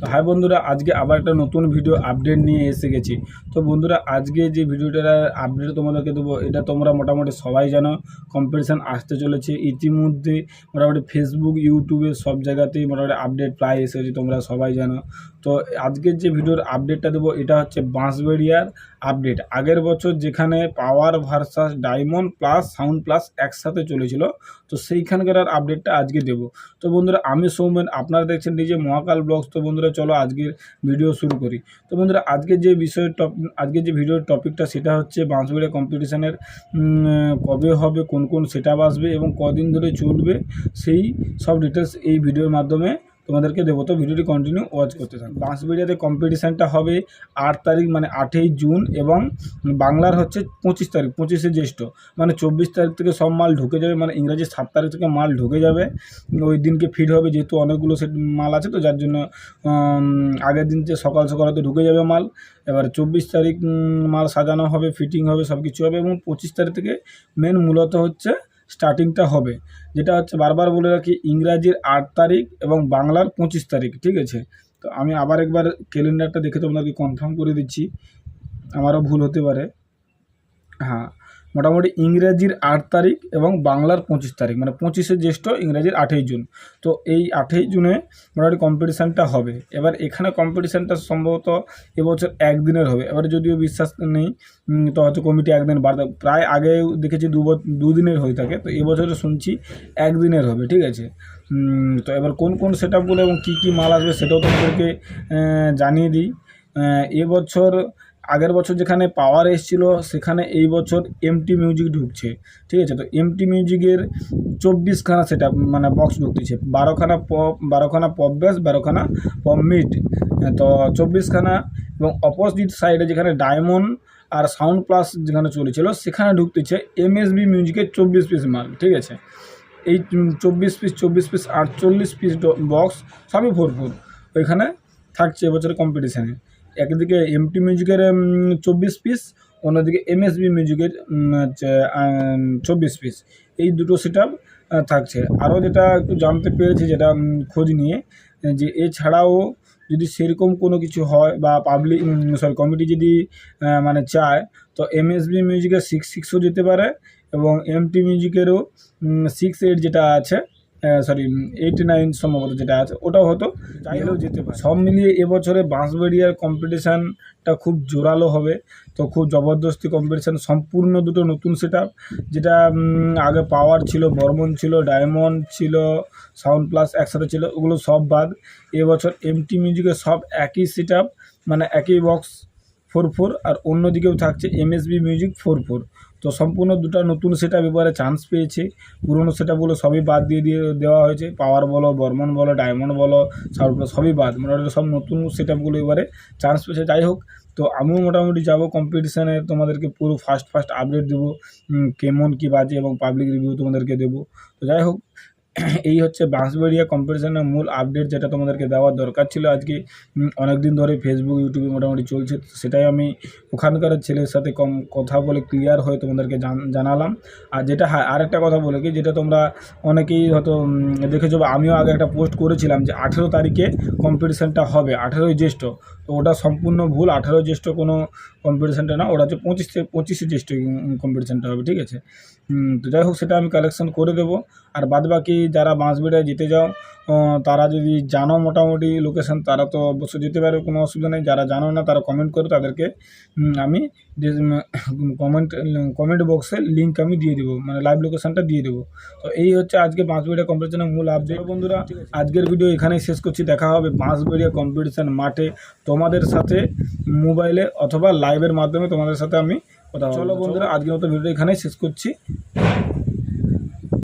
তো হাই বন্ধুরা, আজকে আবার একটা নতুন ভিডিও আপডেট নিয়ে এসে গেছি। তো বন্ধুরা, আজকে যে ভিডিওটা আপডেট তোমাদেরকে দেবো, এটা তোমরা মোটামুটি সবাই জানো কম্পিটিশান আসতে চলেছে। ইতিমধ্যে মোটামুটি ফেসবুক ইউটিউবে সব জায়গাতেই মোটামুটি আপডেট প্রায় এসেছে তোমরা সবাই জানো। তো আজকের যে ভিডিওর আপডেটটা দেবো, এটা হচ্ছে বাঁশবেড়িয়ার আপডেট আগের বছর যেখানে power versus diamond plus sound plus একসাথে চলেছিল, তো সেইখানকার আর আপডেটটা আজকে দেবো। তো বন্ধুরা, আমি সৌমেন, আপনারা দেখছেন ডিজে মহাকাল ব্লগস। তো বন্ধুরা, চলো আজকের ভিডিও শুরু করি। তো বন্ধুরা, আজকে যে বিষয়ের টপ আজকে যে ভিডিওর টপিকটা সেটা হচ্ছে বাঁশবেড়িয়া কম্পিটিশানের কবে হবে, কোন কোন সেট আসবে এবং কদিন ধরে চলবে, সেই সব ডিটেলস এই ভিডিওর মাধ্যমে তোমাদেরকে দেবো। তো ভিডিওটি কন্টিনিউ ওয়াচ করতে থাকো। বাঁশবেড়িয়াতে কম্পিটিশানটা হবে আট তারিখ মানে আটই জুন এবং বাংলার হচ্ছে পঁচিশ তারিখ, পঁচিশে জ্যৈষ্ঠ। মানে চব্বিশ তারিখ থেকে সব মাল ঢুকে যাবে মানে ইংরাজি সাত তারিখ থেকে মাল ঢুকে যাবে। ওই দিনকে ফিট হবে, যেহেতু অনেকগুলো সেট মাল আছে তো, যার জন্য আগের দিন যে সকাল সকাল হয়তো ঢুকে যাবে মাল। এবার চব্বিশ তারিখ মাল সাজানো হবে ফিটিং হবে সব কিছু হবে এবং পঁচিশ তারিখ থেকে মেন মূলত হচ্ছে স্টার্টিংটা হবে, যেটা হচ্ছে বারবার বলে রাখি ইংরাজির আট তারিখ এবং বাংলার পঁচিশ তারিখ, ঠিক আছে? তো আমি আবার একবার ক্যালেন্ডারটা দেখে তোমাদেরকে কনফার্ম করে দিচ্ছি, আমারও ভুল হতে পারে। হ্যাঁ মোটামুটি ইংরেজির আট তারিখ এবং বাংলার পঁচিশ তারিখ মানে পঁচিশে জ্যৈষ্ঠ, ইংরেজির আঠেই জুন। তো এই আঠেই জুনে মোটামুটি কম্পিটিশানটা হবে। এবার এখানে কম্পিটিশানটা সম্ভবত এবছর একদিনের হবে। এবার যদিও বিশ্বাস নেই তো হয়তো কমিটি একদিন বাড়তে প্রায় আগে দেখেছি দু দুদিনের হয়ে থাকে, তো এবছরে শুনছি একদিনের হবে, ঠিক আছে? তো এবার কোন কোন সেট আপগুলো এবং কী কী মাল আসবে সেটাও তোমাদেরকে জানিয়ে দিই। এবছর আগের বছর যেখানে পাওয়ার এসেছিল, সেখানে এই বছর এমটি মিউজিক ঢুকছে। ঠিক আছে? তো এমটি মিউজিকের চব্বিশখানা সেট মানে বক্স ঢুকতেছে। বারোখানা পপ বারোখানা পপ ব্যাস বারোখানা পপ মিড তো চব্বিশখানা এবং অপোজিট সাইডে যেখানে ডায়মন্ড আর সাউন্ড প্লাস যেখানে চলেছিল, সেখানে ঢুকতেছে এমএসবি মিউজিকের চব্বিশ পিস মাল ঠিক আছে? এই চব্বিশ পিস চব্বিশ পিস আটচল্লিশ পিস বক্স সবই ভরপুর। ওইখানে থাকছে এবছরের কম্পিটিশানে একদিকে এমটি মিউজিকের চব্বিশ পিস অন্যদিকে এমএসবি মিউজিকের হচ্ছে চব্বিশ পিস এই দুটো সেট থাকছে। আরও যেটা একটু জানতে পেরেছি, যেটা খোঁজ নিয়ে, যে এছাড়াও যদি সেরকম কোনো কিছু হয় বা পাবলিক সরি কমিটি যদি মানে চায়, তো এমএসবি মিউজিকের সিক্স সিক্সও যেতে পারে এবং এমটি মিউজিকেরও সিক্স এইট যেটা আছে সরি এইটি নাইন সম্ভবত যেটা আছে ওটাও হতো। চাইলেও যেতে পারে। সব মিলিয়ে এবছরে বাঁশবেড়িয়ার কম্পিটিশানটা খুব জোরালো হবে। তো খুব জবরদস্তি কম্পিটিশান সম্পূর্ণ দুটো নতুন সেট যেটা আগে পাওয়ার ছিল বর্মন ছিল ডায়মন্ড ছিল সাউন্ড প্লাস একসাথে ছিল ওগুলো সব বাদ। এবছর এমটি মিউজিকের সব একই সেট মানে একই বক্স ফোর ফোর আর অন্যদিকেও থাকছে এমএসবি মিউজিক ফোর ফোর তো সম্পূর্ণ দুটা নতুন সেট এবারে চান্স পেয়েছে। পুরনো সেট আপগুলো সবই বাদ দিয়ে দিয়ে দেওয়া হয়েছে। পাওয়ার বলো, বর্মন বলো ডায়মন্ড বলো সবই বাদ। মোটামুটি সব নতুন সেট আপগুলো এবারে চান্স পেয়েছে। যাই হোক, তো আমিও মোটামুটি যাব কম্পিটিশানে তোমাদেরকে পুরো ফার্স্ট ফার্স্ট আপডেট দেবো। কেমন কী বাজে এবং পাবলিক রিভিউ তোমাদেরকে দেবো। তো যাই হোক এই হচ্ছে বাঁশবেড়িয়া কম্পিটিশনের মূল আপডেট যেটা তোমাদেরকে দেওয়ার দরকার ছিল আজকে। অনেক দিন ধরে ফেসবুক ইউটিউবে মোটামুটি চলছে। সেটাই আমি ওখানকার ছেলের সাথে কম কথা বলে ক্লিয়ার হয়ে তোমাদেরকে জানালাম। আর যেটা হ্যাঁ আরেকটা কথা বলে কি যেটা তোমরা অনেকেই হয়তো দেখেছ বা আমিও আগে একটা পোস্ট করেছিলাম যে আঠেরো তারিখে কম্পিটিশানটা হবে, আঠেরোই জ্যৈষ্ঠ। তো ওটা সম্পূর্ণ ভুল আঠেরো জ্যৈষ্ঠ কোনো কম্পিটিশানটা না, ওটা হচ্ছে পঁচিশ থেকে, পঁচিশে জ্যৈষ্ঠ কম্পিটিশানটা হবে, ঠিক আছে? তো যাই হোক, সেটা আমি কালেকশন করে দেবো। আর বাদ বাকি যারা বাঁশবেড়ায় যেতে যাও তারা যদি জানো মোটামুটি লোকেশন তারা তো অবশ্যই যেতে পারে কোনো অসুবিধা নেই। যারা জানো না তারা কমেন্ট করো তাদেরকে আমি কমেন্ট কমেন্ট বক্সে লিঙ্ক আমি দিয়ে দেবো মানে লাইভ লোকেশানটা দিয়ে দেবো। তো এই হচ্ছে আজকে বাঁশবেড়িয়া কম্পিটিশনের মূল আপডেট বন্ধুরা আজকের ভিডিও এখানেই শেষ করছি। দেখা হবে বাঁশবেড়িয়া কম্পিটিশন মাঠে তোমাদের সাথে মোবাইলে অথবা লাইভের মাধ্যমে তোমাদের সাথে আমি কথা বলব। চলো বন্ধুরা আজকের মতো ভিডিও এখানেই শেষ করছি।